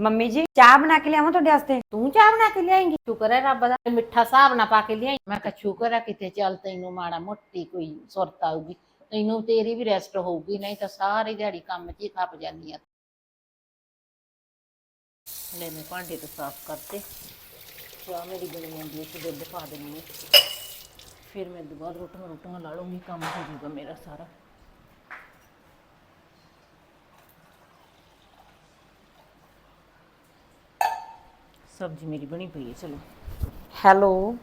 Mummy ਜੀ, ਚਾਹ ਬਣਾ ਕੇ ਲਿਆਵਾਂ ਤੁਹਾਡੇ ਵਾਸਤੇ? ਤੂੰ ਚਾਹ ਬਣਾ ਕੇ ਲਿਆਏਂਗੀ? ਸ਼ੁਕਰ ਹੈ ਰੱਬ ਦਾ। ਮਿੱਠਾ ਹਿਸਾਬ ਨਾ ਪਾ ਕੇ ਲਿਆਈ। ਮੈਂ ਕਿਹਾ ਸ਼ੁਕਰ ਹੈ ਕਿਤੇ ਚੱਲ ਤੈਨੂੰ ਮਾੜਾ ਮੋਟੀ ਕੋਈ ਸੁਰਤ ਆਊਗੀ। ਤੈਨੂੰ ਤੇਰੀ ਵੀ ਰੈਸਟ ਹੋਊਗੀ, ਨਹੀਂ ਤਾਂ ਸਾਰੀ ਦਿਹਾੜੀ ਕੰਮ 'ਚ ਹੀ ਖੱਪ ਜਾਂਦੀ ਆ। ਲੈ ਮੈਂ ਭਾਂਡੇ ਤਾਂ ਸਾਫ਼ ਕਰਤੇ। ਚਾਹ ਮੇਰੀ ਬਣੀ ਜਾਂਦੀ ਹੈ ਦੁੱਧ ਪਾ ਦਿੰਦੀ ਹਾਂ ਫਿਰ ਮੈਂ ਦੁਬਾਰਾ ਰੋਟੀਆਂ ਰੋਟੀਆਂ ਲਾ ਲੂੰਗੀ ਕੰਮ ਹੋ ਜਾਊਗਾ ਮੇਰਾ ਸਾਰਾ। ਸਬਜ਼ੀ ਮੇਰੀ ਬਣੀ ਪਈ ਹੈ, ਚਲੋ। ਹੈਲੋ।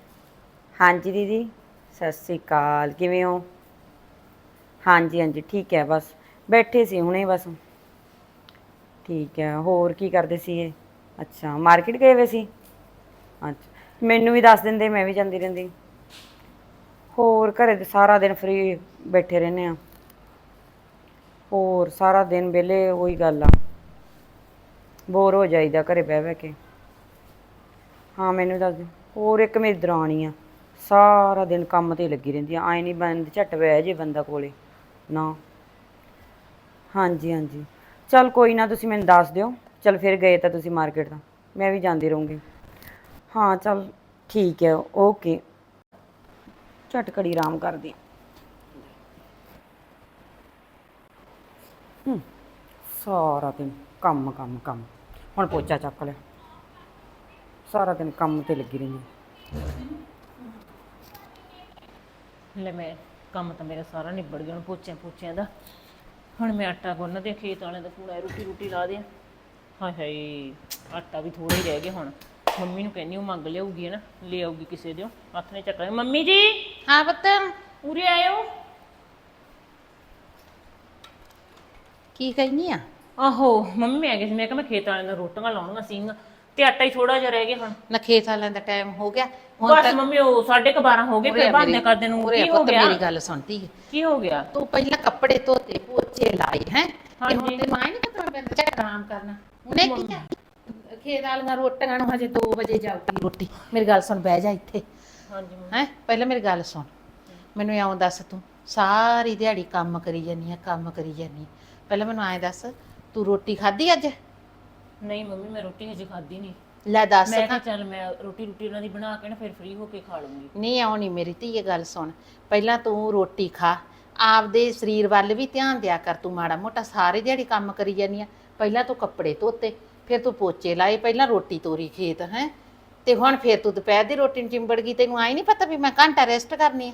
ਹਾਂਜੀ, ਦੀਦੀ। ਸਤਿ ਸ੍ਰੀ ਅਕਾਲ। ਕਿਵੇਂ ਹੋ? ਹਾਂਜੀ ਹਾਂਜੀ, ਠੀਕ ਹੈ, ਬਸ। ਬੈਠੇ ਸੀ ਹੁਣੇ, ਬਸ। ਠੀਕ ਹੈ, ਹੋਰ ਕੀ ਕਰਦੇ ਸੀ ਇਹ? ਅੱਛਾ, ਮਾਰਕੀਟ ਗਏ ਵੇ ਸੀ? ਅੱਛਾ, ਮੈਨੂੰ ਵੀ ਦੱਸ ਦਿੰਦੇ, ਮੈਂ ਵੀ ਜਾਂਦੀ ਰਹਿੰਦੀ। ਹੋਰ, ਘਰੇ ਤੇ ਸਾਰਾ ਦਿਨ ਫ੍ਰੀ ਬੈਠੇ ਰਹਿੰਦੇ ਆ। ਹੋਰ, ਸਾਰਾ ਦਿਨ ਵਿਹਲੇ, ਉਹੀ ਗੱਲ ਆ। ਬੋਰ ਹੋ ਜਾਈਦਾ ਘਰੇ ਬਹਿ ਬਹਿ ਕੇ। ਹਾਂ, ਮੈਨੂੰ ਦੱਸ ਦਿਓ ਹੋਰ ਇੱਕ ਮੇਰੀ ਦਰਾਣੀ ਆ। ਸਾਰਾ ਦਿਨ ਕੰਮ ਤੇ ਲੱਗੀ ਰਹਿੰਦੀ ਆ। ਆਏ ਨਹੀਂ ਬੰਦ ਝੱਟ ਬਹਿ ਜੇ ਬੰਦਾ ਕੋਲੇ। ਨਾ। ਹਾਂਜੀ ਹਾਂਜੀ। ਚਲ ਕੋਈ ਨਾ, ਤੁਸੀਂ ਮੈਨੂੰ ਦੱਸ ਦਿਓ। ਚਲ ਫਿਰ ਗਏ ਤਾਂ ਤੁਸੀਂ ਮਾਰਕੀਟ ਤਾਂ। ਮੈਂ ਵੀ ਜਾਂਦੀ ਰਹੂੰਗੀ। ਹਾਂ, ਚਲ ਠੀਕ ਹੈ ਓਕੇ। ਝਟ ਘੜੀ ਆਰਾਮ ਕਰਦੀ ਹੂੰ। ਸਾਰਾ ਦਿਨ ਕੰਮ ਕੰਮ ਕੰਮ। ਹੁਣ ਪੋਚਾ ਚੱਕ ਲਿਆ। ਸਾਰਾ ਦਿਨ ਕੰਮ ਤੇ ਲੱਗੀ ਰਹਿੰਦੀ। ਲੈ ਮੈਂ ਕੰਮ ਤਾਂ ਮੇਰਾ ਸਾਰਾ ਨਿਬੜ ਗਿਆ ਹੁਣ ਪੋਚਿਆਂ ਪੋਚਿਆਂ ਦਾ। ਹੁਣ ਮੈਂ ਆਟਾ ਗੁੰਨ ਦੇ ਖੇਤ ਵਾਲਿਆਂ ਦਾ ਪੂਰਾ ਰੋਟੀ ਰੋਟੀ ਲਾ ਦੇ ਹਾਏ ਹਾਏ ਆਟਾ ਵੀ ਥੋੜਾ ਹੀ ਰਹਿ ਗਿਆ ਹੁਣ। ਮੰਮੀ ਨੂੰ ਕਹਿੰਦੀ ਉਹ ਮੰਗ ਲਿਆਊਗੀ ਨਾ ਲੈ ਆਊਗੀ ਕਿਸੇ ਦਿਓ। ਹੱਥ ਨੇ ਚੱਕ ਮੰਮੀ ਜੀ! ਹਾਂ ਪੁੱਤ। ਉਰੇ ਆਇਓ। ਕੀ ਕਹਿਨੀ ਆ? ਆਹੋ ਮੰਮੀ ਮੈਂ ਆ ਗਈ ਸੀ ਮੈਂ ਕਿਹਾ ਮੈਂ ਖੇਤ ਵਾਲਿਆਂ ਦਾ ਰੋਟੀਆਂ ਲਾਉਣੀਆਂ ਸੀਗੀਆਂ। ਤੇ ਆਟਾ ਹੀ ਥੋੜਾ ਜਿਹਾ ਰਹਿ ਗਿਆ ਹੁਣ। ਨਾ ਖੇਤ ਵਾਲਿਆਂ ਦਾ ਟਾਈਮ ਹੋ ਗਿਆ। ਬਸ ਮੰਮੀ ਉਹ 12:30 ਹੋ ਗਏ ਫਿਰ ਬੰਦ ਕਰਦੇ ਨੂੰ ਉਰੇ ਕੀ ਹੋ ਪੁੱਤ ਗਿਆ? ਮੇਰੀ ਗੱਲ ਸੁਣਦੀ ਹੈ ਕੀ ਹੋ ਗਿਆ? ਤੂੰ ਪਹਿਲਾਂ ਕੱਪੜੇ ਧੋਤੇ ਪੋਚੇ ਲਾਏ ਹੈ? ਤੇ ਹੁਣ ਹਾਂਜੀ। ਤੈਨੂੰ ਆਈ ਨਹੀਂ ਮੈਂ ਬੰਦਾ ਚੱਕ ਆਰਾਮ ਕਰਨਾ। ਉਹਨੇ ਕੀ ਕਿਹਾ? ਖੇਤ ਵਾਲੀਆਂ ਰੋਟੀਆਂ ਨੂੰ ਹਜੇ 2 ਵਜੇ ਜਾਊਗੀ ਰੋਟੀ। ਮੇਰੀ ਗੱਲ ਸੁਣ ਬਹਿ ਜਾ ਇੱਥੇ। ਹਾਂਜੀ ਮੰਮੀ। ਹੈ? ਪਹਿਲਾਂ ਮੇਰੀ ਗੱਲ ਸੁਣ। ਮੈਨੂੰ ਇਉਂ ਦੱਸ ਤੂੰ ਸਾਰੀ ਦਿਹਾੜੀ ਕੰਮ ਕਰੀ ਜਾਨੀ ਆ ਕੰਮ ਕਰੀ ਜਾਨੀ ਆਂ। ਪਹਿਲਾਂ ਮੈਨੂੰ ਐਂ ਦੱਸ ਤੂੰ ਰੋਟੀ ਖਾਧੀ ਅੱਜ? ਨਹੀਂ ਮੰਮੀ ਮੈਂ ਰੋਟੀ ਹਜੇ ਖਾਧੀ ਨਹੀਂ। ਲੈ ਦੱਸ। ਮੈਂ ਕਿਹਾ ਚੱਲ ਮੈਂ ਰੋਟੀ ਰੋਟੀ ਉਹਨਾਂ ਦੀ ਬਣਾ ਕੇ ਨਾ ਫਿਰ ਫ੍ਰੀ ਹੋ ਕੇ ਖਾ ਲੂੰਗੀ। ਨਹੀਂ ਆਉ ਨਹੀਂ ਮੇਰੀ ਧੀਏ ਗੱਲ ਸੁਣ। ਪਹਿਲਾਂ ਤੂੰ ਰੋਟੀ ਖਾ। ਆਪਦੇ ਸਰੀਰ ਵੱਲ ਵੀ ਧਿਆਨ ਦਿਆ ਕਰ ਤੂੰ ਮਾੜਾ ਮੋਟਾ ਸਾਰੇ ਦਿਹਾੜੀ ਕੰਮ ਕਰੀ ਜਾਨੀ ਆ। ਪਹਿਲਾਂ ਤੂੰ ਕੱਪੜੇ ਧੋਤੇ ਫਿਰ ਤੂੰ ਪੋਚੇ ਲਾਏ ਪਹਿਲਾਂ ਰੋਟੀ ਤੋਰੀ ਖੇਤ ਹੈ। ਤੇ ਹੁਣ ਫਿਰ ਤੂੰ ਦੁਪਹਿਰ ਦੀ ਰੋਟੀ ਨੂੰ ਚਿੰਬੜ ਗਈ ਤੈਨੂੰ ਆਈ ਨਹੀਂ ਪਤਾ ਵੀ ਮੈਂ ਘੰਟਾ ਰੈਸਟ ਕਰਨੀ ਆ।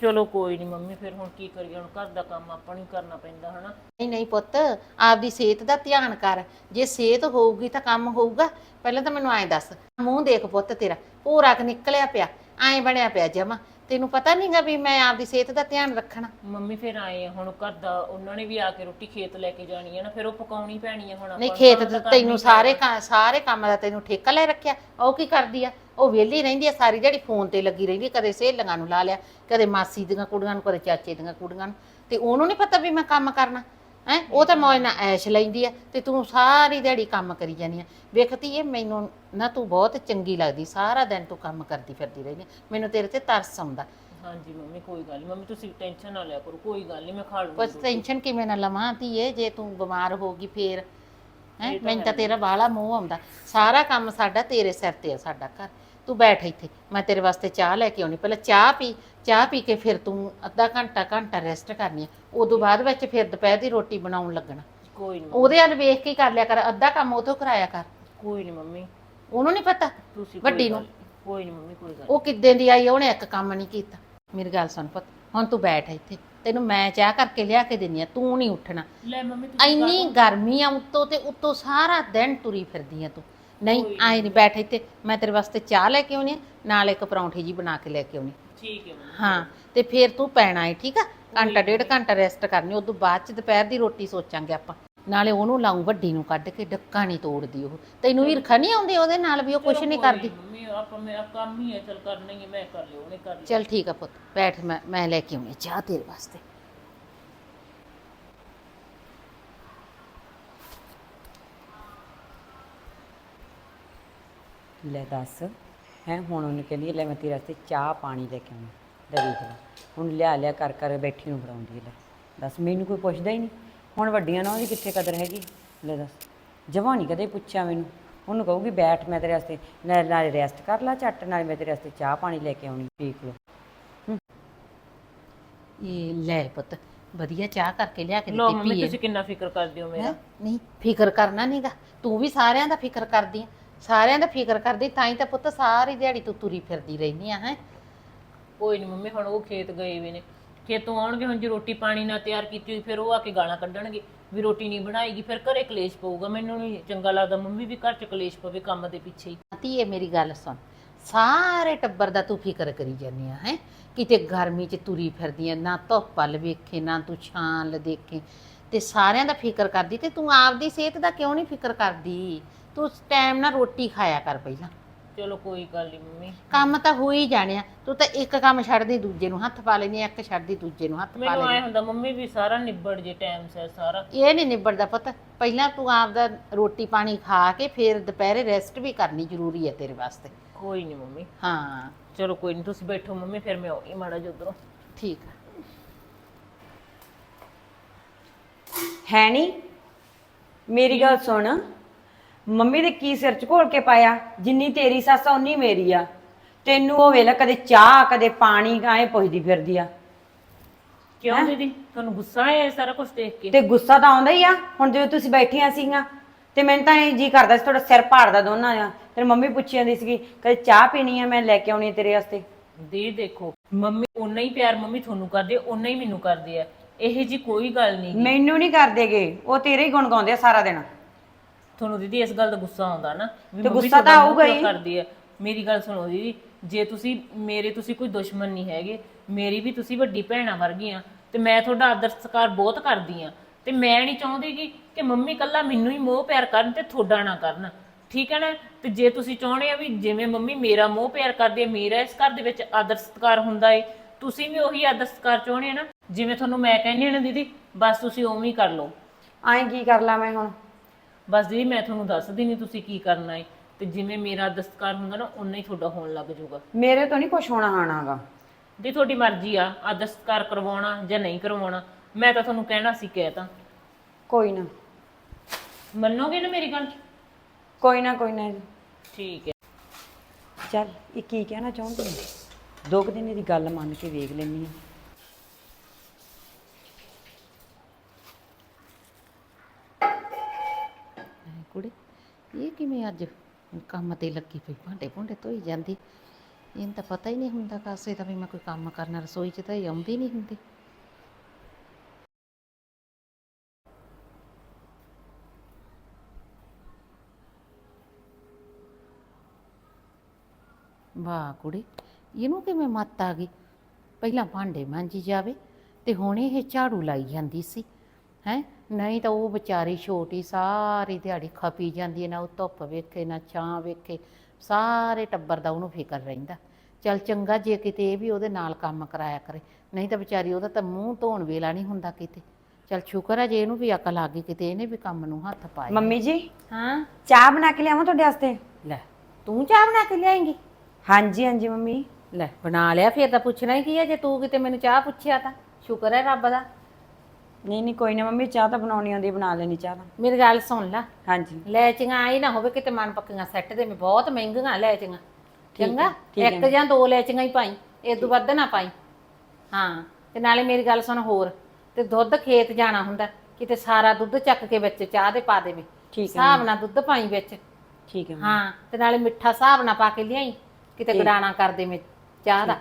ਚਲੋ ਕੋਈ ਨਹੀਂ ਮੰਮੀ, ਫਿਰ ਹੁਣ ਕੀ ਕਰੀਏ? ਹੁਣ ਘਰ ਦਾ ਕੰਮ ਆਪਾਂ ਨੂੰ ਹੀ ਕਰਨਾ ਪੈਂਦਾ, ਹਨਾ? ਨਹੀਂ ਨਹੀਂ ਪੁੱਤ, ਆਪਦੀ ਸਿਹਤ ਦਾ ਧਿਆਨ ਕਰ। ਜੇ ਸਿਹਤ ਹੋਊਗੀ ਤਾਂ ਕੰਮ ਹੋਊਗਾ। ਪਹਿਲਾਂ ਤਾਂ ਮੈਨੂੰ ਐਂ ਦੱਸ, ਮੂੰਹ ਦੇਖ ਪੁੱਤ ਤੇਰਾ, ਪੂਰਾ ਕ ਨਿਕਲਿਆ ਪਿਆ, ਐਂ ਬਣਿਆ ਪਿਆ ਜਮਾ। ਤੈਨੂੰ ਪਤਾ ਨਹੀਂਗਾ ਵੀ ਮੈਂ ਆਪਦੀ ਸਿਹਤ ਦਾ ਧਿਆਨ ਰੱਖਣਾ। ਮੰਮੀ ਫਿਰ ਆਏ ਆ, ਹੁਣ ਘਰ ਦਾ ਉਹਨਾਂ ਨੇ ਵੀ ਆ ਕੇ ਰੋਟੀ ਖੇਤ ਲੈ ਕੇ ਜਾਣੀ ਹੈ ਨਾ ਫਿਰ ਉਹ ਪਕਾਉਣੀ ਪੈਣੀ ਹੈ ਹੁਣ ਨਹੀਂ ਆਪਾਂ ਖੇਤ ਨੂੰ ਤੇ ਤਾਂ ਤੈਨੂੰ ਸਾਰੇ ਸਾਰੇ। ਕੰਮ ਦਾ ਤੈਨੂੰ ਠੇਕਾ ਲੈ ਰੱਖਿਆ ਉਹ ਕੀ ਕਰਦੀ ਆ? ਉਹ ਵਿਹਲੀ ਰਹਿੰਦੀ ਆ ਸਾਰੀ ਜਿਹੜੀ ਫੋਨ ਤੇ ਲੱਗੀ ਰਹਿੰਦੀ ਆ, ਕਦੇ ਸਹੇਲੀਆਂ ਨੂੰ ਲਾ ਲਿਆ ਕਦੇ ਮਾਸੀ ਦੀਆਂ ਕੁੜੀਆਂ ਨੂੰ ਕਦੇ ਚਾਚੇ ਦੀਆਂ ਕੁੜੀਆਂ ਨੂੰ। ਤੇ ਉਹਨੂੰ ਨਹੀਂ ਪਤਾ ਵੀ ਮੈਂ ਕੰਮ ਕਰਨਾ। ਹੈ? ਉਹ ਤਾਂ ਮੌਜ ਨਾਲ ਐਸ਼ ਲੈਂਦੀ ਆ ਤੇ ਤੂੰ ਸਾਰੀ ਦਿਹਾੜੀ ਕੰਮ ਕਰੀ ਜਾਨੀ ਆ। ਵੇਖਤੀ ਇਹ ਮੈਨੂੰ ਨਾ ਤੂੰ ਬਹੁਤ ਚੰਗੀ ਲੱਗਦੀ ਸਾਰਾ ਦਿਨ ਤੂੰ ਕੰਮ ਕਰਦੀ ਫਿਰਦੀ ਰਹਿੰਦੀ ਆ। ਮੈਨੂੰ ਤੇਰੇ ਤੇ ਤਰਸ ਆਉਂਦਾ। ਹਾਂਜੀ ਮੰਮੀ ਕੋਈ ਗੱਲ ਨਹੀਂ। ਮੰਮੀ ਤੁਸੀਂ ਟੈਨਸ਼ਨ ਨਾ ਲਿਆ ਕਰੋ ਕੋਈ ਗੱਲ ਨਹੀਂ ਮੈਂ ਖਾ ਲੂੰਗੀ ਬਸ ਟੈਨਸ਼ਨ ਕਿਵੇਂ ਨਾ ਲਵਾਂ ਧੀਏ ਜੇ ਤੂੰ ਬਿਮਾਰ ਹੋਗੀ ਫੇਰ। ਹੈ? ਮੈਨੂੰ ਤਾਂ ਤੇਰਾ ਬਾਹਲਾ ਮੋਹ ਆਉਂਦਾ। ਸਾਰਾ ਕੰਮ ਸਾਡਾ ਤੇਰੇ ਸਿਰ ਤੇ ਆ ਸਾਡਾ ਘਰ। ਤੂੰ ਬੈਠ ਇੱਥੇ ਮੈਂ ਤੇਰੇ ਵਾਸਤੇ ਚਾਹ ਲੈ ਕੇ ਆਉਣੀ। ਪਹਿਲਾਂ ਚਾਹ ਪੀ ਚਾਹ ਪੀ ਕੇ ਫਿਰ ਤੂੰ ਅੱਧਾ ਘੰਟਾ ਘੰਟਾ ਰੈਸਟ ਕਰਨੀ ਆ। ਉਦੋਂ ਬਾਅਦ ਵਿੱਚ ਫਿਰ ਦੁਪਹਿਰ ਦੀ ਰੋਟੀ ਬਣਾਉਣ ਲੱਗਣਾ। ਕੋਈ ਨਹੀਂ ਉਹਦੇ ਵੱਲ ਵੇਖ ਕੇ ਹੀ ਕਰ ਲਿਆ ਕਰ ਅੱਧਾ ਕੰਮ ਉਥੋਂ ਕਰਾਇਆ ਕਰ। ਕੋਈ ਨਹੀਂ ਮੰਮੀ। ਉਹਨੂੰ ਨਹੀਂ ਪਤਾ ਤੁਸੀਂ ਵੱਡੀ ਨੂੰ। ਗੱਲ- ਕੋਈ ਨਹੀਂ ਮੰਮੀ ਕੋਈ ਗੱਲ ਉਹ ਕਿੱਦਾਂ ਦੀ ਆਈ ਉਹਨੇ ਇੱਕ ਕੰਮ ਨਹੀਂ ਕੀਤਾ। ਮੇਰੀ ਗੱਲ ਸੁਣ ਪੁੱਤ ਹੁਣ ਤੂੰ ਬੈਠ ਇੱਥੇ। ਤੈਨੂੰ ਮੈਂ ਚਾਹ ਕਰਕੇ ਲਿਆ ਕੇ ਦਿੰਨੀ ਆ ਤੂੰ ਨਹੀਂ ਉੱਠਣਾ। ਲੈ ਮੰਮੀ ਇੰਨੀ ਗਰਮੀ ਆ ਉੱਤੋਂ ਤੇ ਉੱਤੋਂ ਸਾਰਾ ਦਿਨ ਤੁਰੀ ਫਿਰਦੀ ਆ ਤੂੰ। ਨਹੀਂ ਆਏ ਨਹੀਂ ਬੈਠ ਇੱਥੇ ਮੈਂ ਤੇਰੇ ਵਾਸਤੇ ਚਾਹ ਲੈ ਕੇ ਆਉਣੀ ਆ ਨਾਲ ਇੱਕ ਪਰੌਂਠੀ ਜੀ ਬਣਾ ਕੇ ਲੈ ਕੇ ਆਉਣੀ ਠੀਕ ਹੈ ਮੰਮੀ। ਹਾਂ ਤੇ ਫਿਰ ਤੂੰ ਪੈਣਾ ਏ ਠੀਕ ਆ? ਘੰਟਾ ਡੇਢ ਘੰਟਾ ਰੈਸਟ ਕਰਨੀ ਉਦੋਂ ਬਾਅਦ ਚ ਦੁਪਹਿਰ ਦੀ ਰੋਟੀ ਸੋਚਾਂਗੇ ਆਪਾਂ। ਨਾਲੇ ਉਹਨੂੰ ਲਾਉਂ ਵੱਡੀ ਨੂੰ ਕੱਢ ਕੇ ਡੱਕਾ ਨਹੀਂ ਤੋੜਦੀ ਉਹ। ਤੈਨੂੰ ਈਰਖਾ ਨਹੀਂ ਆਉਂਦੀ ਉਹਦੇ ਨਾਲ ਵੀ ਉਹ ਕੁਝ ਨਹੀਂ ਕਰਦੀ? ਮੰਮੀ ਆਪਾਂ ਮੇਰਾ ਕੰਮ ਹੀ ਹੈ ਚਲ ਕਰਨਾ ਹੀ ਹੈ ਮੈਂ ਕਰ ਲਿਓ ਉਹਨੇ ਕਰ ਲਿਆ। ਚਲ ਠੀਕ ਆ ਪੁੱਤ ਬੈਠ ਮੈਂ ਮੈਂ ਲੈ ਕੇ ਆਉਣੀ ਆ ਚਾਹ ਤੇਰੇ ਵਾਸਤੇ। ਲੈ ਦੱਸ। ਹੈ ਹੁਣ ਉਹਨੇ ਕਹਿੰਦੀ ਲੈ ਮੈਂ ਤੇਰੇ ਵਾਸਤੇ ਚਾਹ ਪਾਣੀ ਲੈ ਕੇ ਆਉਣਾ ਲੈ ਦੇਖ ਲੈ। ਹੁਣ ਲਿਆ ਲਿਆ ਕਰ ਕਰ ਬੈਠੀ ਨੂੰ ਫੜਾਉਂਦੀ ਲੈ। ਦੱਸ ਮੈਨੂੰ ਕੋਈ ਪੁੱਛਦਾ ਹੀ ਨਹੀਂ। ਹੁਣ ਵੱਡੀਆਂ ਨਾਲ ਉਹਦੀ ਕਿੱਥੇ ਕਦਰ ਹੈਗੀ? ਲੈ ਦੱਸ। ਜਮਾਂ ਨਹੀਂ ਕਦੇ ਪੁੱਛਿਆ ਮੈਨੂੰ। ਉਹਨੂੰ ਕਹੂਗੀ ਬੈਠ ਮੈਂ ਤੇਰੇ ਵਾਸਤੇ ਨਾਲ ਨਾਲ ਰੈਸਟ ਕਰ ਲਾ ਝੱਟ ਨਾਲ ਮੈਂ ਤੇਰੇ ਵਾਸਤੇ ਚਾਹ ਪਾਣੀ ਲੈ ਕੇ ਆਉਣੀ ਪੀਕ ਲੋ ਇਹ ਲੈ ਪੁੱਤ ਵਧੀਆ ਚਾਹ ਕਰਕੇ ਲਿਆ ਕੇ ਲੋ ਦਿੱਤੀ ਮੰਮੀ ਪੀਏ ਤੁਸੀਂ ਕਿੰਨਾ ਫਿਕਰ ਕਰਦੇ ਹੋ ਮੇਰਾ? ਹੈਂ? ਨਹੀਂ ਫਿਕਰ ਕਰਨਾ ਨਹੀਂਗਾ ਤੂੰ ਵੀ ਸਾਰਿਆਂ ਦਾ ਫਿਕਰ ਕਰਦੀ ਆ। ਸਾਰਿਆਂ ਦਾ ਫਿਕਰ ਕਰਦੀ ਤਾਂ ਹੀ ਤਾਂ ਪੁੱਤ ਸਾਰੀ ਦਿਹਾੜੀ ਤੂੰ ਤੁਰੀ ਫਿਰਦੀ ਰਹਿੰਦੀ ਆ ਹੈ? ਕੋਈ ਨਹੀਂ ਮੰਮੀ ਹੁਣ ਉਹ ਖੇਤ ਗਏ ਵੀ ਨੇ। ਖੇਤੋਂ ਆਉਣਗੇ ਹੁਣ ਜੇ ਰੋਟੀ ਪਾਣੀ ਨਾ ਤਿਆਰ ਕੀਤੀ ਹੋਈ ਫਿਰ ਉਹ ਆ ਕੇ ਗਾਲਾਂ ਕੱਢਣਗੇ ਵੀ ਰੋਟੀ ਨਹੀਂ ਬਣਾਏਗੀ ਫਿਰ ਘਰੇ ਕਲੇਸ਼ ਪਊਗਾ। ਮੈਨੂੰ ਨਹੀਂ ਚੰਗਾ ਲੱਗਦਾ ਮੰਮੀ ਵੀ ਘਰ ਚ ਕਲੇਸ਼ ਪਵੇ ਕੰਮ ਦੇ ਪਿੱਛੇ ਹੀ। ਧੀਏ ਮੇਰੀ ਗੱਲ ਸੁਣ। ਸਾਰੇ ਟੱਬਰ ਦਾ ਤੂੰ ਫਿਕਰ ਕਰੀ ਜਾਂਦੀ ਆ ਹੈ? ਕਿਤੇ ਗਰਮੀ 'ਚ ਤੁਰੀ ਫਿਰਦੀ ਆ ਨਾ ਧੁੱਪ ਵੱਲ ਵੇਖੇ ਨਾ ਤੂੰ ਛਾਂ ਲ ਦੇਖੇ। ਤੇ ਸਾਰਿਆਂ ਦਾ ਫਿਕਰ ਕਰਦੀ ਤੇ ਤੂੰ ਆਪਦੀ ਸਿਹਤ ਦਾ ਕਿਉਂ ਨਹੀਂ ਫਿਕਰ ਕਰਦੀ? ਤੂੰ ਟਾਈਮ ਨਾਲ ਰੋਟੀ ਖਾਇਆ ਕਰ ਪਹਿਲਾਂ। ਚਲੋ ਕੋਈ ਗੱਲ ਨਹੀਂ ਮੰਮੀ। ਕੰਮ ਤਾਂ ਹੋ ਹੀ ਜਾਣਿਆ ਤੂੰ ਤਾਂ ਇੱਕ ਕੰਮ ਛੱਡਦੀ ਦੂਜੇ ਨੂੰ ਹੱਥ ਪਾ ਲੈਣੀ ਇੱਕ ਛੱਡਦੀ ਦੂਜੇ ਨੂੰ ਹੱਥ ਪਾ ਮੈਨੂੰ ਆਏ ਹੁੰਦਾ ਮੰਮੀ ਵੀ ਸਾਰਾ ਨਿਬੜ ਜੇ ਟਾਈਮ ਸਿਰ ਸਾਰਾ। ਇਹ ਨਹੀਂ ਨਿਬੜਦਾ ਪੁੱਤ। ਪਹਿਲਾਂ ਤੂੰ ਆਪਦਾ ਰੋਟੀ ਪਾਣੀ ਖਾ ਕੇ ਫਿਰ ਦੁਪਹਿਰੇ ਰੈਸਟ ਵੀ ਕਰਨੀ ਜ਼ਰੂਰੀ ਹੈ ਤੇਰੇ ਵਾਸਤੇ। ਕੋਈ ਨਹੀਂ ਮੰਮੀ। ਹਾਂ। ਚਲੋ ਕੋਈ ਨਹੀਂ ਤੁਸੀਂ ਬੈਠੋ ਮੰਮੀ ਫਿਰ ਮੈਂ ਆਉਂਗੀ ਮਾੜਾ ਜਿਹਾ ਉੱਧਰੋਂ। ਠੀਕ ਆ। ਹੈ ਨਹੀਂ ਮੇਰੀ ਗੱਲ ਸੁਣ। ਮੰਮੀ ਦੇ ਕੀ ਸਿਰ ਚ ਘੋਲ ਕੇ ਪਾਇਆ? ਜਿੰਨੀ ਤੇਰੀ ਸੱਸ ਆ ਉਨੀ ਮੇਰੀ ਆ। ਤੈਨੂੰ ਉਹ ਵੇਲਾ ਕਦੇ ਚਾਹ ਕਦੇ ਪਾਣੀ ਕਾਏ ਪੁੱਛਦੀ ਫਿਰਦੀ ਆ। ਕਿਉਂ ਦੀਦੀ? ਤੁਹਾਨੂੰ ਗੁੱਸਾ ਆਇਆ ਇਹ ਸਾਰਾ ਕੁਝ ਦੇਖ ਕੇ? ਤੇ ਗੁੱਸਾ ਤਾਂ ਆਉਂਦਾ ਹੀ ਆ। ਹੁਣ ਜਦੋਂ ਤੁਸੀਂ ਬੈਠੀਆਂ ਸੀਗੀਆਂ ਤੇ ਮੈਨੂੰ ਤਾਂ ਇਹ ਜੀ ਕਰਦਾ ਸੀ ਤੁਹਾਡਾ ਸਿਰ ਭਾੜਦਾ ਦੋਨਾਂ ਆ ਤੇਰੀ ਮੰਮੀ ਪੁੱਛੀ ਜਾਂਦੀ ਸੀਗੀ ਕਦੇ ਚਾਹ ਪੀਣੀ ਆ? ਮੈਂ ਲੈ ਕੇ ਆਉਣੀ ਆ ਤੇਰੇ ਵਾਸਤੇ। ਦੀ ਦੇਖੋ ਮੰਮੀ ਓਨਾ ਹੀ ਪਿਆਰ ਮੰਮੀ ਤੁਹਾਨੂੰ ਕਰਦੇ ਓਨਾ ਹੀ ਮੈਨੂੰ ਕਰਦੇ ਆ। ਇਹ ਜੀ ਕੋਈ ਗੱਲ ਨਹੀਂ ਮੈਨੂੰ ਨਹੀਂ ਕਰਦੇਗੇ। ਉਹ ਤੇਰੇ ਹੀ ਗੁਣ ਗਾਉਂਦੇ ਆ ਸਾਰਾ ਦਿਨ। ਤੁਹਾਨੂੰ ਦੀਦੀ ਇਸ ਗੱਲ ਦਾ ਗੁੱਸਾ ਆਉਂਦਾ ਨਾ ਵੀ ਤੇ ਮੰਮੀ ਗੁੱਸਾ ਤਾਂ ਤੁਹਾਡਾ ਮੂੰਹ ਆਊਗਾ ਕਿਉਂ ਹੀ। ਕਰਦੀ ਹੈ। ਮੇਰੀ ਗੱਲ ਸੁਣੋ ਦੀਦੀ ਜੇ ਤੁਸੀਂ ਮੇਰੇ ਤੁਸੀਂ ਕੋਈ ਦੁਸ਼ਮਣ ਨਹੀਂ ਹੈਗੇ ਮੇਰੀ ਵੀ ਤੁਸੀਂ ਵੱਡੀ ਭੈਣਾਂ ਵਰਗੀਆਂ ਤੇ ਮੈਂ ਤੁਹਾਡਾ ਆਦਰ ਸਤਿਕਾਰ ਬਹੁਤ ਕਰਦੀ ਆ ਤੇ ਮੈਂ ਨਹੀਂ ਚਾਹੁੰਦੀ ਕਿ ਕਿ ਮੰਮੀ ਕੱਲਾ ਮੈਨੂੰ ਹੀ ਮੋਹ ਪਿਆਰ ਕਰਨ ਤੇ ਤੁਹਾਡਾ ਨਾ ਕਰਨ। ਠੀਕ ਹੈ ਨਾ? ਤੇ ਜੇ ਤੁਸੀਂ ਚਾਹੁੰਦੇ ਆ ਵੀ ਜਿਵੇਂ ਮੰਮੀ ਮੇਰਾ ਮੋਹ ਪਿਆਰ ਕਰਦੀ ਹੈ ਮੇਰਾ ਇਸ ਘਰ ਦੇ ਵਿੱਚ ਆਦਰ ਸਤਿਕਾਰ ਹੁੰਦਾ ਏ ਤੁਸੀਂ ਵੀ ਉਹੀ ਆਦਰ ਸਤਿਕਾਰ ਚਾਹੁੰਦੇ ਆ ਨਾ? ਜਿਵੇਂ ਤੁਹਾਨੂੰ ਮੈਂ ਕਹਿੰਦੀ ਹਾਂ ਨਾ ਦੀਦੀ ਬਸ ਤੁਸੀਂ ਉਵੇਂ ਹੀ ਕਰ ਲਓ। ਐਂ ਕੀ ਕਰ ਲਾ ਮੈਂ ਹੁਣ? ਬਸ ਜੀ ਮੈਂ ਤੁਹਾਨੂੰ ਦੱਸਦੀ ਨਹੀਂ ਤੁਸੀਂ ਕੀ ਕਰਨਾ ਹੈ ਤੇ ਜਿਵੇਂ ਮੇਰਾ ਦਸਤਕਾਰ ਹੁੰਦਾ ਨਾ ਉਨਾ ਹੀ ਤੁਹਾਡਾ ਹੋਣ ਲੱਗ ਜਾਊਗਾ। ਮੇਰੇ ਤੋਂ ਨਹੀਂ ਕੁਛ ਹੋਣਾ ਹਾਣਾਗਾ ਦੀ ਤੁਹਾਡੀ ਮਰਜ਼ੀ ਆ ਆ ਦਸਤਕਾਰ ਕਰਵਾਉਣਾ ਜਾਂ ਨਹੀਂ ਕਰਵਾਉਣਾ ਮੈਂ ਤਾਂ ਤੁਹਾਨੂੰ ਕਹਿਣਾ ਸੀ ਕਹਿ ਤਾਂ। ਕੋਈ ਨਾ। ਮੰਨੋਗੇ ਨਾ ਮੇਰੀ ਗੱਲ? ਕੋਈ ਨਾ ਕੋਈ ਨਾ ਠੀਕ ਹੈ ਚੱਲ ਇਹ ਕੀ ਕਹਿਣਾ ਚਾਹੁੰਦੀ ਹੈ ਦੋ ਕੁ ਦਿਨ ਦੀ ਗੱਲ ਮੰਨ ਕੇ ਵੇਖ ਲੈਂਦੀ ਆ। ਕੁੜੇ। ਇਹ ਕਿਵੇਂ ਅੱਜ ਕੰਮ ਤੇ ਲੱਗੀ ਪਈ, ਭਾਂਡੇ ਭੁੰਡੇ ਧੋਈ ਜਾਂਦੀ। ਇਹਨੂੰ ਤਾਂ ਪਤਾ ਹੀ ਨਹੀਂ ਹੁੰਦਾ ਕਾਸੇ ਦਾ ਵੀ ਮੈਂ ਕੋਈ ਕੰਮ ਕਰਨਾ, ਰਸੋਈ 'ਚ ਤਾਂ ਇਹ ਆਉਂਦੀ ਨਹੀਂ ਹੁੰਦੀ। ਵਾਹ ਕੁੜੀ, ਇਹਨੂੰ ਕਿਵੇਂ ਮੱਤ ਆ ਗਈ? ਪਹਿਲਾਂ ਭਾਂਡੇ ਮਾਂਜੀ ਜਾਵੇ ਤੇ ਹੁਣ ਇਹ ਝਾੜੂ ਲਾਈ ਜਾਂਦੀ ਸੀ। ਹੈ? ਨਹੀਂ ਤਾਂ ਉਹ ਵਿਚਾਰੀ ਛੋਟੀ ਸਾਰੀ ਦਿਹਾੜੀ ਖਪੀ ਜਾਂਦੀ ਹੈ ਨਾ ਉਹ ਧੁੱਪ ਵੇਖੇ ਨਾ ਛਾਂ ਵੇਖੇ। ਸਾਰੇ ਟੱਬਰ ਦਾ ਉਹਨੂੰ ਫਿਕਰ ਰਹਿੰਦਾ। ਚੱਲ ਚੰਗਾ ਜੇ ਕਿਤੇ ਇਹ ਵੀ ਉਹਦੇ ਨਾਲ ਕੰਮ ਕਰਾਇਆ ਕਰੇ। ਨਹੀਂ ਤਾਂ ਵਿਚਾਰੀ ਉਹਦਾ ਤਾਂ ਮੂੰਹ ਧੋਣ ਵੇਲਾ ਨਹੀਂ ਹੁੰਦਾ ਕਿਤੇ। ਚੱਲ ਸ਼ੁਕਰ ਹੈ ਜੇ ਇਹਨੂੰ ਵੀ ਅਕਲ ਆ ਗਈ ਕਿਤੇ ਇਹਨੇ ਵੀ ਕੰਮ ਨੂੰ ਹੱਥ ਪਾਇਆ। ਮੰਮੀ ਜੀ? ਹਾਂ? ਚਾਹ ਬਣਾ ਕੇ ਲਿਆਵਾਂ ਤੁਹਾਡੇ ਵਾਸਤੇ? ਲੈ ਤੂੰ ਚਾਹ ਬਣਾ ਕੇ ਲਿਆਏਂਗੀ? ਹਾਂਜੀ ਹਾਂਜੀ ਮੰਮੀ। ਲੈ ਬਣਾ ਲਿਆ ਫਿਰ ਤਾਂ ਪੁੱਛਣਾ ਹੀ ਕੀ ਹੈ ਜੇ ਤੂੰ ਕਿਤੇ ਮੈਨੂੰ ਚਾਹ ਪੁੱਛਿਆ ਤਾਂ। ਸ਼ੁਕਰ ਹੈ ਰੱਬ ਦਾ। ਨਹੀਂ ਨਹੀਂ ਕੋਈ ਨਾ ਮੰਮੀ ਚਾਹ ਤਾਂ ਬਣਾਉਣੀ ਆਉਂਦੀ ਬਣਾ ਲੈਣੀ ਚਾਹ ਤਾਂ। ਮੇਰੀ ਗੱਲ ਸੁਣ ਲੈ। ਹਾਂਜੀ। ਲੈਚੀਆਂ ਆਈ ਨਾ ਹੋਵੇ ਕਿਤੇ ਮਨ ਪੱਕੀਆਂ ਸੈੱਟ ਦੇ ਮੈਂ ਬਹੁਤ ਮਹਿੰਗੀਆਂ ਲੈਚੀਆਂ। ਚੰਗਾ। ਇੱਕ ਜਾਂ ਦੋ ਲੈਚੀਆਂ ਹੀ ਪਾਈ ਇਹ ਤੋਂ ਵੱਧ ਨਾ ਪਾਈ। ਹਾਂ ਤੇ ਨਾਲੇ ਮੇਰੀ ਗੱਲ ਸੁਣ ਹੋਰ ਤੇ ਦੁੱਧ ਖੇਤ ਜਾਣਾ ਹੁੰਦਾ ਕਿਤੇ ਸਾਰਾ ਦੁੱਧ ਚੱਕ ਕੇ ਵਿੱਚ ਚਾਹ ਦੇ ਪਾ ਦੇਵੇ। ਠੀਕ ਹੈ ਹਿਸਾਬ ਨਾਲ ਦੁੱਧ ਪਾਈ ਵਿੱਚ। ਠੀਕ ਹੈ। ਹਾਂ ਤੇ ਨਾਲੇ ਮਿੱਠਾ ਹਿਸਾਬ ਨਾਲ ਪਾ ਕੇ ਲਿਆਈ ਕਿਤੇ ਗੜਾਣਾ ਕਰ ਦੇਵੇਂ ਚਾਹ ਦਾ।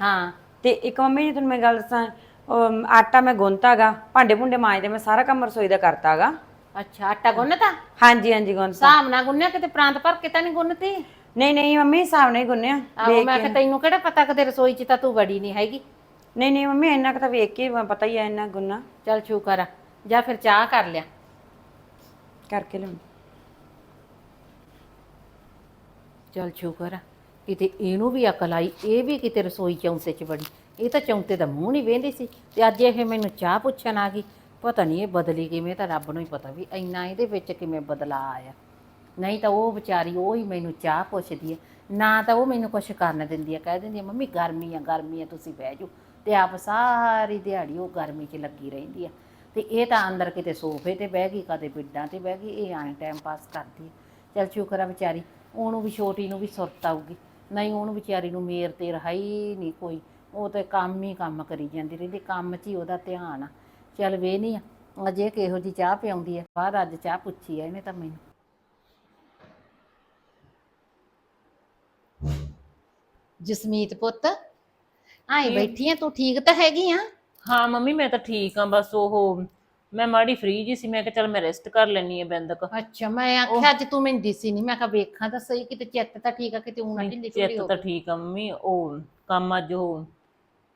ਹਾਂ। ਤੇ ਇੱਕ ਮੰਮੀ ਜੀ ਤੁਹਾਨੂੰ ਮੈਂ ਗੱਲ ਦੱਸਾਂ ਅਮ, ਆਟਾ ਮੈਂ ਗੁੰਨਤਾਗਾ ਭਾਂਡੇ ਭੁੰਡੇ ਮਾਂਜਦੇ ਮੈਂ ਸਾਰਾ ਕੰਮ ਰਸੋਈ ਦਾ ਕਰਤਾਗਾ। ਅੱਛਾ ਆਟਾ ਗੁੰਨਤਾ? ਹਾਂਜੀ ਹਾਂਜੀ ਗੁੰਨਤਾ। ਹਿਸਾਬ ਨਾਲ ਗੁੰਨਿਆ ਕਿਤੇ ਪ੍ਰਾਂਤ ਭਰ ਕੇ ਤਾਂ ਨਹੀਂ ਗੁੰਨਤੀ? ਨਹੀਂ ਨਹੀਂ ਮੰਮੀ ਹਿਸਾਬ ਨਹੀਂ ਗੁੰਨਿਆ ਆਹੋ ਮੈਂ ਕਿਹਾ ਤੈਨੂੰ ਕਿਹੜਾ ਪਤਾ ਕਦੇ ਰਸੋਈ 'ਚ ਤਾਂ ਤੂੰ ਵੜੀ ਨਹੀਂ ਹੈਗੀ। ਨਹੀਂ ਨਹੀਂ ਮੰਮੀ ਇੰਨਾ ਕੁ ਤਾਂ ਵੇਖ ਕੇ ਹੀ ਪਤਾ ਹੀ ਆ ਇੰਨਾ ਗੁੰਨਾ ਚੱਲ ਸ਼ੁਕਰ ਆ। ਜਾਂ ਫਿਰ ਚਾਹ ਕਰ ਲਿਆ। ਕਰਕੇ ਲਿਆਉਂ। ਚੱਲ ਸ਼ੁਕਰ ਆ। ਕਿਤੇ ਇਹਨੂੰ ਵੀ ਅਕਲ ਆਈ ਇਹ ਵੀ ਕਿਤੇ ਰਸੋਈ ਚੌਂਤੇ 'ਚ ਵੜੀ। ਇਹ ਤਾਂ ਚੌਂਤੇ ਦਾ ਮੂੰਹ ਨਹੀਂ ਵੇਂਦੀ ਸੀ ਤੇ ਅੱਜ ਇਹ ਮੈਨੂੰ ਚਾਹ ਪੁੱਛਣ ਆ ਗਈ। ਪਤਾ ਨਹੀਂ ਇਹ ਬਦਲੀ ਕਿਵੇਂ ਤਾਂ ਰੱਬ ਨੂੰ ਹੀ ਪਤਾ ਵੀ ਇੰਨਾ ਇਹਦੇ ਵਿੱਚ ਕਿਵੇਂ ਬਦਲਾ ਆਇਆ। ਨਹੀਂ ਤਾਂ ਉਹ ਵਿਚਾਰੀ ਉਹ ਹੀ ਮੈਨੂੰ ਚਾਹ ਪੁੱਛਦੀ ਹੈ। ਨਾ ਤਾਂ ਉਹ ਮੈਨੂੰ ਕੁਛ ਕਰਨ ਦਿੰਦੀ ਹੈ। ਕਹਿ ਦਿੰਦੀ ਹੈ, ਮੰਮੀ, ਗਰਮੀ ਆ ਗਰਮੀ ਆ, ਤੁਸੀਂ ਬਹਿ ਜਾਓ। ਤੇ ਆਪ ਸਾਰੀ ਦਿਹਾੜੀ ਉਹ ਗਰਮੀ 'ਚ ਲੱਗੀ ਰਹਿੰਦੀ ਆ। ਤੇ ਇਹ ਤਾਂ ਅੰਦਰ ਕਿਤੇ ਸੋਫੇ ਤੇ ਬਹਿ ਗਈ, ਕਦੇ ਪਿੱਡਾਂ ਤੇ ਬਹਿ ਗਈ, ਇਹ ਆਏ ਟਾਈਮ ਪਾਸ ਕਰਦੀ ਹੈ। ਚਲ ਸ਼ੁਕਰ ਆ ਵਿਚਾਰੀ, ਉਹਨੂੰ ਵੀ ਛੋਟੀ ਨੂੰ ਵੀ ਸੁਰਤ ਆਊਗੀ। ਨਹੀਂ, ਉਹਨੂੰ ਵਿਚਾਰੀ ਨੂੰ ਮੇਰ ਤੇ ਰਹਾਈ ਨਹੀਂ ਕੋਈ। ਉਹ ਤੇ ਕੰਮ ਹੀ ਕੰਮ ਕਰੀ ਜਾਂਦੀ ਰਹਿੰਦੀ ਕੰਮ 'ਚ ਹੀ ਉਹਦਾ ਧਿਆਨ ਆ। ਚਲ ਵੇ ਨਹੀਂ ਅਜੇ ਕਿਹੋ ਜੀ ਚਾਹ ਪਿਆਉਂਦੀ ਹੈ ਬਾਹਰ ਅੱਜ ਚਾਹ ਪੁੱਛੀ ਆ ਇਹਨੇ ਤਾਂ ਮੈਨੂੰ। ਜਸਮੀਤ ਪੁੱਤ ਆਈ ਬੈਠੀ ਆ ਤੂੰ ਠੀਕ ਤਾਂ ਹੈਗੀ ਆ? ਹਾਂ ਮੰਮੀ ਮੈਂ ਤਾਂ ਠੀਕ ਆ ਬਸ ਉਹ ਮੈਂ ਮਾੜੀ ਫ੍ਰੀ ਜੀ ਸੀ ਮੈਂ ਕਿਹਾ ਚੱਲ ਮੈਂ ਰੈਸਟ ਕਰ ਲੈਣੀ ਆ ਬਿੰਦਕ ਅੱਛਾ ਮੈਂ ਆਖਿਆ ਅੱਜ ਤੂੰ ਮੈਨੂੰ ਦਿਸੀ ਨਹੀਂ ਮੈਂ ਕਿਹਾ ਵੇਖਾਂ ਤਾਂ ਸਹੀ ਕਿਤੇ ਚਿੱਤ ਤਾਂ ਠੀਕ ਆ ਕਿਤੇ ਊਂ ਨਾ ਢਿੱਲੀ ਚਿੱਤ ਹੋ ਤਾਂ ਠੀਕ ਆ ਮੰਮੀ ਉਹ ਕੰਮ ਅੱਜ ਉਹ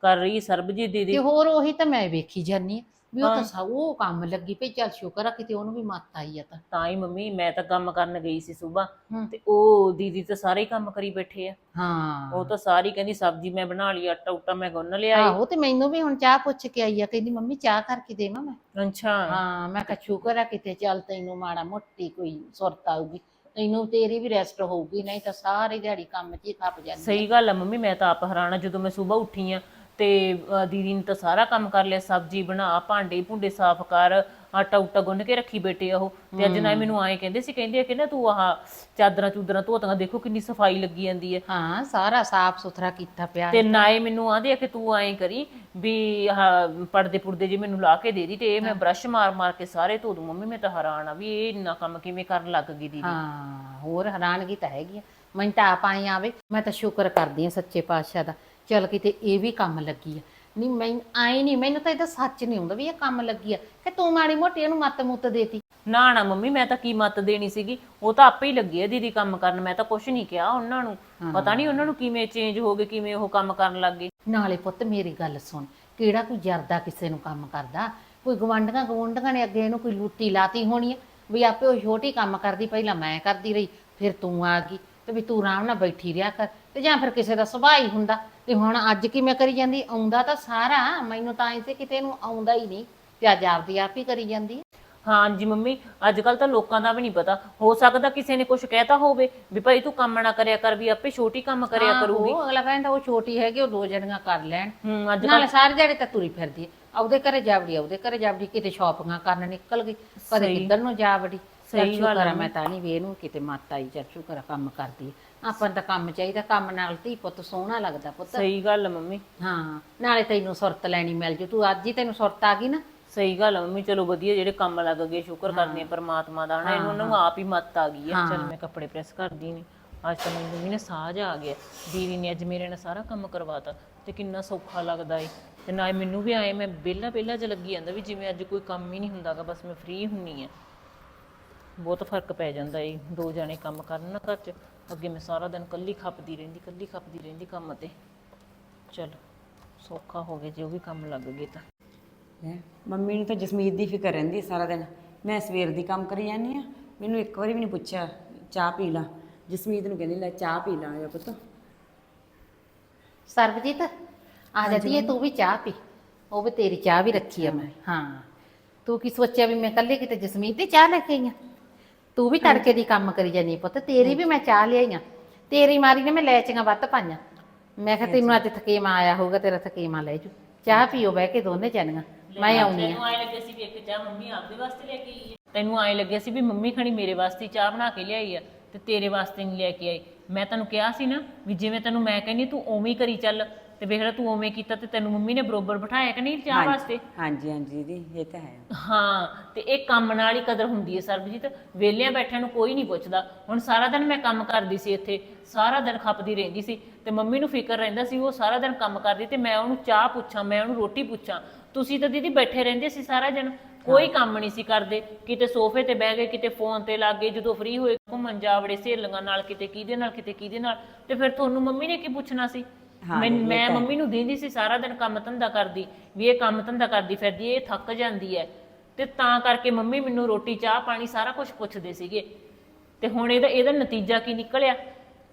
ਕਰ ਰਹੀ ਸਰਬਜੀਤ ਦੀਦੀ। ਤੇ ਹੋਰ ਉਹੀ ਤਾਂ ਮੈਂ ਵੇਖੀ ਜਾਨੀ ਵੀ ਉਹ ਤਾਂ ਸਭ ਉਹ ਕੰਮ ਲੱਗੀ ਪਈ ਚੱਲ ਸ਼ੁਕਰ ਆ ਕਿਤੇ ਉਹਨੂੰ ਵੀ ਮੱਤ ਆਈ ਆ ਤਾਂ। ਤਾਂ ਹੀ ਮੰਮੀ ਮੈਂ ਤਾਂ ਕੰਮ ਕਰਨ ਗਈ ਸੀ ਸਵੇਰ। ਤੇ ਉਹ ਦੀਦੀ ਤਾਂ ਸਾਰੇ ਹੀ ਕੰਮ ਕਰੀ ਬੈਠੇ ਆ। ਹਾਂ। ਉਹ ਤਾਂ ਸਾਰੀ ਕਹਿੰਦੀ ਸਬਜ਼ੀ ਮੈਂ ਬਣਾ ਲਈ ਆਟਾ ਉਟਾ ਮੈਂ ਗੁੰਨ ਲਿਆ ਈ। ਆਹੋ ਤੇ ਮੈਨੂੰ ਵੀ ਹੁਣ ਚਾਹ ਪੁੱਛ ਕੇ ਆਈ ਆ ਕਹਿੰਦੀ ਮੰਮੀ ਚਾਹ ਕਰਕੇ ਦੇਵਾਂ ਮੈਂ? ਅੱਛਾ। ਹਾਂ ਮੈਂ ਕਿਹਾ ਸ਼ੁਕਰ ਆ ਕਿਤੇ ਚੱਲ ਤੈਨੂੰ ਮਾੜਾ ਮੋਟੀ ਕੋਈ ਸੁਰਤ ਆਊਗੀ। ਤੈਨੂੰ ਤੇਰੀ ਵੀ ਰੈਸਟ ਹੋਊਗੀ ਨਹੀਂ ਤਾਂ ਸਾਰੀ ਦਿਹਾੜੀ ਕੰਮ 'ਚ ਹੀ ਖੱਪ ਜਾਂਦੀ ਸਹੀ ਗੱਲ ਆ ਮੰਮੀ ਮੈਂ ਤਾਂ ਆਪ ਹੈਰਾਨ ਆ ਜਦੋਂ ਮੈਂ ਸਵੇਰ ਉੱਠੀ ਆ ਤੇ ਅ, ਦੀਦੀ ਨੇ ਤਾਂ ਸਾਰਾ ਕੰਮ ਕਰ ਲਿਆ ਸਬਜ਼ੀ ਬਣਾ ਭਾਂਡੇ ਭੁੰਡੇ ਸਾਫ਼ ਕਰ ਆਟਾ ਉਟਾ ਗੁੰਨ ਕੇ ਰੱਖੀ ਬੈਠੇ ਆ ਉਹ। ਤੇ ਅੱਜ ਨਾ ਮੈਨੂੰ ਆਏ ਕਹਿੰਦੇ ਸੀ ਕਹਿੰਦੇ ਆ ਕਿ ਨਾ ਤੂੰ ਆਹ ਚਾਦਰਾਂ ਚੂਦਰਾਂ ਧੋਤੀਆਂ ਦੇਖੋ ਕਿੰਨੀ ਸਫ਼ਾਈ ਲੱਗੀ ਜਾਂਦੀ ਹੈ। ਹਾਂ ਸਾਰਾ ਸਾਫ਼ ਸੁਥਰਾ ਕੀਤਾ ਪਿਆ ਤੇ ਨਾਏ ਮੈਨੂੰ ਆਂਦੇ ਆ ਕਿ ਤੂੰ ਐਂ ਕਰੀ ਵੀ ਆਹ ਪਰਦੇ ਪੁਰਦੇ ਜੇ ਮੈਨੂੰ ਲਾ ਕੇ ਦੇ ਦੀ ਤੇ ਇਹ ਮੈਂ ਬ੍ਰਸ਼ ਮਾਰ ਮਾਰ ਕੇ ਸਾਰੇ ਧੋ ਦੂੰ ਮੰਮੀ ਮੈਂ ਤਾਂ ਹੈਰਾਨ ਆ ਵੀ ਇਹ ਇੰਨਾ ਕੰਮ ਕਿਵੇਂ ਕਰਨ ਲੱਗ ਗਈ ਦੀਦੀ। ਹਾਂ ਹੋਰ ਹੈਰਾਨਗੀ ਤਾਂ ਹੈਗੀ ਆ। ਮੈਨੂੰ ਤਾਂ ਆਪ ਆਈ ਆਵੇ ਮੈਂ ਤਾਂ ਸ਼ੁਕਰ ਕਰਦੀ ਆ ਸੱਚੇ ਪਾਤਸ਼ਾਹ ਦਾ। ਚਲ ਕਿਤੇ ਇਹ ਵੀ ਕੰਮ ਲੱਗੀ ਆ। ਨਹੀਂ ਮੈਂ ਆਈ ਨਹੀਂ ਮੈਨੂੰ ਤਾਂ ਇਹਦਾ ਸੱਚ ਨਹੀਂ ਹੁੰਦਾ ਵੀ ਇਹ ਕੰਮ ਲੱਗੀ ਆ। ਕਿ ਤੂੰ ਮਾੜੀ ਮੋਟੀ ਇਹਨੂੰ ਮੱਤ ਮੁੱਤ ਦੇਤੀ। ਨਾ ਨਾ ਮੰਮੀ ਮੈਂ ਤਾਂ ਕੀ ਮੱਤ ਦੇਣੀ ਸੀਗੀ? ਉਹ ਤਾਂ ਆਪੇ ਹੀ ਲੱਗੀ ਆ ਦੀਦੀ ਕੰਮ ਕਰਨ। ਮੈਂ ਤਾਂ ਕੁਝ ਨਹੀਂ ਕਿਹਾ ਉਹਨਾਂ ਨੂੰ। ਪਤਾ ਨਹੀਂ ਉਹਨਾਂ ਨੂੰ ਕਿਵੇਂ ਚੇਂਜ ਹੋ ਗਏ ਕਿਵੇਂ ਉਹ ਕੰਮ ਕਰਨ ਲੱਗ ਗਏ। ਨਾਲੇ ਪੁੱਤ ਮੇਰੀ ਗੱਲ ਸੁਣ। ਕਿਹੜਾ ਕੋਈ ਜਰਦਾ ਕਿਸੇ ਨੂੰ ਕੰਮ ਕਰਦਾ? ਕੋਈ ਗਵੰਡੀਆਂ ਗਵੰਡੀਆਂ ਨੇ ਅੱਗੇ ਇਹਨੂੰ ਕੋਈ ਲੁੱਟੀ ਲਾਤੀ ਹੋਣੀ ਆ? ਵੀ ਆਪੇ ਉਹ ਛੋਟੀ ਕੰਮ ਕਰਦੀ ਪਹਿਲਾਂ ਮੈਂ ਕਰਦੀ ਰਹੀ ਫਿਰ ਤੂੰ ਆ ਗਈ। ਤੇ ਵੀ ਤੂੰ ਆਰਾਮ ਨਾਲ ਬੈਠੀ ਰਿਹਾ ਕਰ ਤੇ ਜਾਂ ਫਿਰ ਕਿਸੇ ਦਾ ਸੁਭਾਅ ਹੀ ਹੁੰਦਾ। ਤੇ ਹੁਣ ਅੱਜ ਕਿਵੇਂ ਕਰੀ ਜਾਂਦੀ? ਆਉਂਦਾ ਤਾਂ ਸਾਰਾ ਮੈਨੂੰ ਤਾਂ ਐ ਸੀ ਕਿਤੇ ਇਹਨੂੰ ਆਉਂਦਾ ਹੀ ਨਹੀਂ ਤੇ ਅੱਜ ਆਪਦੀ ਆਪ ਹੀ ਕਰੀ ਜਾਂਦੀ। ਹਾਂਜੀ ਮੰਮੀ ਅੱਜ ਕੱਲ ਤਾਂ ਲੋਕਾਂ ਦਾ ਵੀ ਨਹੀਂ ਪਤਾ। ਹੋ ਸਕਦਾ ਕਿਸੇ ਨੇ ਕੁਝ ਕਹਿਤਾ ਹੋਵੇ ਵੀ ਭਾਈ ਤੂੰ ਕੰਮ ਨਾ ਕਰਿਆ ਕਰ ਵੀ ਆਪੇ ਛੋਟੀ ਕੰਮ ਕਰਿਆ ਕਰੂਗੀ। ਉਹ ਅਗਲਾ ਕਹਿੰਦਾ ਉਹ ਛੋਟੀ ਹੈਗੀ ਉਹ ਦੋ ਜਣੀਆਂ ਕਰ ਲੈਣ। ਹੂੰ ਅੱਜ ਨਾਲੇ ਸਾਰੇ ਜਿਹੜੇ ਤਾਂ ਤੁਰੀ ਫਿਰਦੀ ਉਹਦੇ ਘਰੇ ਜਾਵੜੀ ਉਹਦੇ ਘਰੇ ਜਾਵੜੀ ਕਿਤੇ ਸ਼ਾਪਿੰਗਾਂ ਕਰਨ ਨਿਕਲ ਗਈ ਕਦੇ ਕਿੱਧਰ ਨੂੰ ਜਾਵੜੀ। ਸਹੀ ਗੱਲ ਆ। ਮੈਂ ਤਾਂ ਨਹੀਂ ਵੀ ਇਹਨੂੰ ਕਿਤੇ ਮੱਤ ਆਈ ਚੱਲ ਸ਼ੁਕਰ ਆ ਕੰਮ ਕਰਦੀ ਆ। ਆਪਾਂ ਨੂੰ ਤਾਂ ਕੰਮ ਚਾਹੀਦਾ ਕੰਮ ਨਾਲ ਧੀ ਪੁੱਤ ਸੋਹਣਾ ਲੱਗਦਾ ਪੁੱਤ। ਸਹੀ ਗੱਲ ਆ ਮੰਮੀ। ਹਾਂ ਨਾਲੇ ਤੈਨੂੰ ਸੁਰਤ ਲੈਣੀ ਮਿਲ ਜੂ ਤੂੰ ਅੱਜ ਹੀ ਤੈਨੂੰ ਸੁਰਤ ਆ ਗਈ ਨਾ। ਸਹੀ ਗੱਲ ਆ ਮੰਮੀ ਚਲੋ ਵਧੀਆ ਜਿਹੜੇ ਕੰਮ ਲੱਗ ਗਏ ਸ਼ੁਕਰ ਕਰਨੇ ਪਰਮਾਤਮਾ ਦਾ ਹਨਾ ਇਹਨੂੰ ਨੂੰ ਆਪ ਹੀ ਮੱਤ ਆ ਗਈ ਹੈ। ਚਲ ਮੈਂ ਕੱਪੜੇ ਪ੍ਰੈਸ ਕਰਦੀ ਨਹੀਂ ਅੱਜ ਤਾਂ ਮੈਨੂੰ ਮੰਮੀ ਨੇ ਸਾਜ ਆ ਗਿਆ ਦੀਦੀ ਨੇ ਅੱਜ ਮੇਰੇ ਨਾਲ ਸਾਰਾ ਕੰਮ ਕਰਵਾਤਾ ਤੇ ਕਿੰਨਾ ਸੌਖਾ ਲੱਗਦਾ ਏ। ਤੇ ਨਾ ਮੈਨੂੰ ਵੀ ਆਏ ਮੈਂ ਬੇਲਾ ਬੇਲਾ ਚ ਲੱਗੀ ਜਾਂਦਾ ਵੀ ਜਿਵੇਂ ਅੱਜ ਕੋਈ ਕੰਮ ਹੀ ਨਹੀਂ ਹੁੰਦਾਗਾ ਬਸ ਮੈਂ ਫ੍ਰੀ ਹੁੰਨੀ ਆ। ਬਹੁਤ ਫ਼ਰਕ ਪੈ ਜਾਂਦਾ ਏ ਦੋ ਜਣੇ ਕੰਮ ਕਰਨ ਨਾ ਘਰ ਚ ਅੱਗੇ ਮੈਂ ਸਾਰਾ ਦਿਨ ਕੱਲੀ ਖੱਪਦੀ ਰਹਿੰਦੀ ਕੱਲੀ ਖੱਪਦੀ ਰਹਿੰਦੀ ਕੰਮ ਤੇ। ਚਲ ਸੌਖਾ ਹੋ ਗਿਆ ਜੇ ਉਹ ਵੀ ਕੰਮ ਲੱਗ ਗਏ ਤਾਂ। ਲੈ ਮੰਮੀ ਨੂੰ ਤਾਂ ਜਸਮੀਤ ਦੀ ਫਿਕਰ ਰਹਿੰਦੀ ਹੈ ਸਾਰਾ ਦਿਨ। ਮੈਂ ਸਵੇਰ ਦੀ ਕੰਮ ਕਰੀ ਜਾਂਦੀ ਆ ਮੈਨੂੰ ਇੱਕ ਵਾਰੀ ਵੀ ਨਹੀਂ ਪੁੱਛਿਆ ਚਾਹ ਪੀ ਲਾ। ਜਸਮੀਤ ਨੂੰ ਕਹਿੰਦੀ ਲੈ ਚਾਹ ਪੀ ਲਾ ਆ ਪੁੱਤ। ਸਰਬਜੀਤ ਆ ਜਾਂਦੀ ਹੈ ਤੂੰ ਵੀ ਚਾਹ ਪੀ। ਉਹ ਵੀ ਤੇਰੀ ਚਾਹ ਵੀ ਰੱਖੀ ਆ ਮੈਂ। ਹਾਂ। ਤੂੰ ਕੀ ਸੋਚਿਆ ਵੀ ਮੈਂ ਕੱਲੇ ਕਿਤੇ ਜਸਮੀਤ ਦੀ ਚਾਹ ਲੈ ਕੇ ਆਈ ਆ? ਤੂੰ ਵੀ ਤੜਕੇ ਦੀ ਕੰਮ ਕਰੀ ਜਾਨੀ ਪੁੱਤ ਤੇਰੀ ਵੀ ਮੈਂ ਚਾਹ ਲਿਆਈ ਆ। ਤੇਰੀ ਮਾਰੀ ਨੇ ਮੈਂ ਲੈਚੀਆਂ ਵੱਧ ਪਾਈਆਂ। ਮੈਂ ਕਿਹਾ ਤੈਨੂੰ ਅੱਜ ਥਕੇਮਾ ਆਇਆ ਹੋਊਗਾ ਤੇਰਾ ਥਕੇਮਾ ਲੈ ਜੂ ਚਾਹ ਪੀਓ ਬਹਿ ਕੇ ਦੋਨੇ ਜਾਨੀਆਂ ਮੈਂ ਆਉਣੀ ਆ। ਤੈਨੂੰ ਆਏ ਲੱਗੇ ਸੀ ਵੀ ਇੱਕ ਚਾਹ ਮੰਮੀ ਆਪਦੇ ਵਾਸਤੇ ਲੈ ਕੇ ਆਈ ਹੈ ਤੈਨੂੰ ਆਏ ਲੱਗਿਆ ਸੀ ਵੀ ਮੰਮੀ ਖਣੀ ਮੇਰੇ ਵਾਸਤੇ ਚਾਹ ਬਣਾ ਕੇ ਲਿਆਈ ਆ ਤੇ ਤੇਰੇ ਵਾਸਤੇ ਨਹੀਂ ਲੈ ਕੇ ਆਈ। ਮੈਂ ਤੈਨੂੰ ਕਿਹਾ ਸੀ ਨਾ ਵੀ ਜਿਵੇਂ ਤੈਨੂੰ ਮੈਂ ਕਹਿੰਦੀ ਤੂੰ ਉਵੇਂ ਹੀ ਕਰੀ ਚੱਲ। ਤੇ ਵੇਖ ਲੈ ਤੂੰ ਉਵੇਂ ਕੀਤਾ ਤੇ ਤੈਨੂੰ ਮੰਮੀ ਨੇ ਬਰੋਬਰ ਬਿਠਾਇਆ ਕਿ ਨਹੀਂ ਚਾਹ ਵਾਸਤੇ? ਹਾਂਜੀ ਹਾਂਜੀ ਦੀਦੀ ਇਹ ਤਾਂ ਹੈ। ਹਾਂ ਤੇ ਇਹ ਕੰਮ ਨਾਲ ਹੀ ਕਦਰ ਹੁੰਦੀ ਹੈ ਸਰਬਜੀਤ। ਵਿਹਲਿਆਂ ਬੈਠਿਆਂ ਨੂੰ ਕੋਈ ਨਹੀਂ ਪੁੱਛਦਾ। ਹੁਣ ਸਾਰਾ ਦਿਨ ਮੈਂ ਕੰਮ ਕਰਦੀ ਸੀ ਇੱਥੇ ਸਾਰਾ ਦਿਨ ਖੱਪਦੀ ਰਹਿੰਦੀ ਸੀ ਤੇ ਮੰਮੀ ਨੂੰ ਫਿਕਰ ਰਹਿੰਦਾ ਸੀ ਉਹ ਸਾਰਾ ਦਿਨ ਕੰਮ ਕਰਦੀ ਤੇ ਮੈਂ ਉਹਨੂੰ ਚਾਹ ਪੁੱਛਾਂ ਮੈਂ ਉਹਨੂੰ ਰੋਟੀ ਪੁੱਛਾਂ। ਤੁਸੀਂ ਤਾਂ ਦੀਦੀ ਬੈਠੇ ਰਹਿੰਦੇ ਸੀ ਸਾਰਾ ਦਿਨ ਕੋਈ ਕੰਮ ਨਹੀਂ ਸੀ ਕਰਦੇ। ਕਿਤੇ ਸੋਫੇ ਤੇ ਬਹਿ ਗਏ ਕਿਤੇ ਫੋਨ ਤੇ ਲੱਗ ਗਏ ਜਦੋਂ ਫ੍ਰੀ ਹੋਏ ਘੁੰਮਣ ਜਾਵੜੇ ਸਹੇਲੀਆਂ ਨਾਲ ਕਿਤੇ ਕਿਹਦੇ ਨਾਲ ਕਿਤੇ ਕਿਹਦੇ ਨਾਲ। ਤੇ ਫਿਰ ਤੁਹਾਨੂੰ ਮੰਮੀ ਨੇ ਕੀ ਪੁੱਛਣਾ ਸੀ? ਮੈਂ ਮੈਂ ਮੰਮੀ ਨੂੰ ਦਿੰਦੀ ਸੀ ਸਾਰਾ ਦਿਨ ਕੰਮ ਧੰਦਾ ਕਰਦੀ। ਵੀ ਇਹ ਕੰਮ ਧੰਦਾ ਕਰਦੀ ਫਿਰਦੀ ਇਹ ਥੱਕ ਜਾਂਦੀ ਹੈ ਤੇ ਤਾਂ ਕਰਕੇ ਮੰਮੀ ਮੈਨੂੰ ਰੋਟੀ ਚਾਹ ਪਾਣੀ ਸਾਰਾ ਕੁਝ ਪੁੱਛਦੇ ਸੀਗੇ। ਤੇ ਹੁਣ ਇਹਦਾ ਇਹਦਾ ਨਤੀਜਾ ਕੀ ਨਿਕਲਿਆ?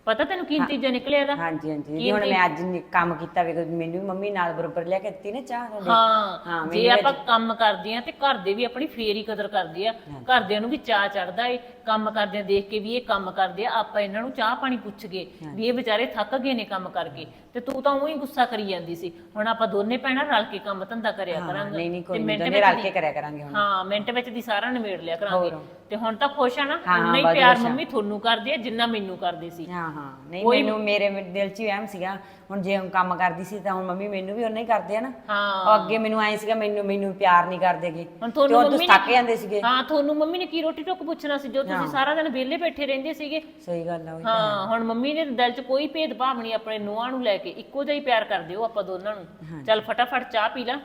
ਪਤਾ ਤੈਨੂੰ ਕੀ ਨਤੀਜਾ ਨਿਕਲਿਆ ਇਹਦਾ? ਹਾਂਜੀ ਹਾਂਜੀ। ਦੀਦੀ ਹੁਣ ਮੈਂ ਅੱਜ ਨੀ- ਕੰਮ ਕੀਤਾ ਵੇ ਮੈਨੂੰ ਵੀ ਮੰਮੀ ਨਾਲ ਬਰੋਬਰ ਲਿਆ ਕੇ ਦਿੱਤੀ ਨਾ ਚਾਹ ਤੁਹਾਡੇ ਹਾਂ ਹਾਂ, ਜੇ ਆਪਾਂ ਕੰਮ ਕਰਦੇ ਆ ਤੇ ਘਰ ਦੇ ਵੀ ਆਪਣੀ ਫੇਰ ਹੀ ਕਦਰ ਕਰਦੇ ਆ। ਘਰਦਿਆਂ ਨੂੰ ਵੀ ਚਾਹ ਚੜਦਾ ਏ। ਕੰਮ ਕਰਦਿਆਂ ਦੇਖ ਕੇ ਵੀ ਇਹ ਕੰਮ ਕਰਦੇ ਆ। ਆਪਾਂ ਇਹਨਾਂ ਨੂੰ ਚਾਹ ਪਾਣੀ ਪੁੱਛ ਗਏ ਵੀ ਇਹ ਵਿਚਾਰੇ ਥੱਕ ਗਏ ਨੇ ਕੰਮ ਕਰਕੇ। ਤੇ ਤੂੰ ਤਾਂ ਉਹੀ ਗੁੱਸਾ ਕਰੀ ਜਾਂਦੀ ਸੀ। ਹੁਣ ਆਪਾਂ ਦੋਨੇ ਭੈਣਾਂ ਰਲ ਕੇ ਕੰਮ ਧੰਦਾ ਕਰਿਆ ਕਰਾਂਗੇ। ਨਹੀਂ ਨਹੀਂ ਕੋਈ ਮਿੰਟ ਦੋਨੇ ਰਲ ਕੇ ਕਰਿਆ ਕਰਾਂਗੇ ਹੁਣ। ਹਾਂ ਮਿੰਟ ਵਿੱਚ ਦੀ ਸਾਰਾ ਨਿਬੇੜ ਲਿਆ ਕਰਾਂਗੇ। ਤੇ ਹੁਣ ਤਾਂ ਖੁਸ਼ ਆ ਨਾ ਹਾਂ, ਉਨਾ ਹੀ ਬਹੁਤ ਪਿਆਰ ਖੁਸ਼ ਆ। ਮੰਮੀ ਤੁਹਾਨੂੰ ਕਰਦੀ ਆ ਜਿੰਨਾ ਮੈਨੂੰ ਕਰਦੇ ਸੀ। ਹਾਂ ਹਾਂ ਨਹੀਂ ਮੈਨੂੰ ਮੇਰੇ ਦਿਲ 'ਚ ਹੀ ਵਹਿਮ ਸੀਗਾ। ਹੁਣ ਜੇ ਹੁਣ ਕੰਮ ਕਰਦੀ ਸੀ ਤਾਂ ਹੁਣ ਮੰਮੀ ਮੈਨੂੰ ਵੀ ਉਹਨਾਂ ਹੀ ਕਰਦੇ ਆ ਨਾ। ਹਾਂ। ਉਹ ਅੱਗੇ ਮੈਨੂੰ ਆਏ ਸੀਗਾ ਮੈਨੂੰ ਮੈਨੂੰ ਪਿਆਰ ਨਹੀਂ ਕਰਦੇਗੇ ਹੁਣ ਤੇ ਤੁਹਾਨੂੰ ਉਹ ਮੰਮੀ ਥੱਕ ਜਾਂਦੇ ਸੀਗੇ। ਹਾਂ ਤੁਹਾਨੂੰ ਮੰਮੀ ਨੇ ਕੀ ਰੋਟੀ ਟੁੱਕ ਪੁੱਛਣਾ ਸੀ ਜੋ ਤੁਸੀਂ ਸਾਰਾ ਦਿਨ ਵਿਹਲੇ ਬੈਠੇ ਰਹਿੰਦੇ ਸੀਗੇ। ਸਹੀ ਗੱਲ ਆ ਉਹ ਹਾਂ ਹੁਣ ਮੰਮੀ ਨੇ ਦਿਲ 'ਚ ਕੋਈ ਭੇਦਭਾਵ ਨਹੀਂ ਆਪਣੇ ਨੂੰਹਾਂ ਨੂੰ ਲੈ ਕੇ ਇੱਕੋ ਜਿਹਾ ਹੀ ਪਿਆਰ ਕਰਦੇ ਹੋ ਆਪਾਂ ਦੋਨਾਂ ਨੂੰ। ਚੱਲ ਫਟਾਫਟ ਚਾਹ ਪੀ ਲੈ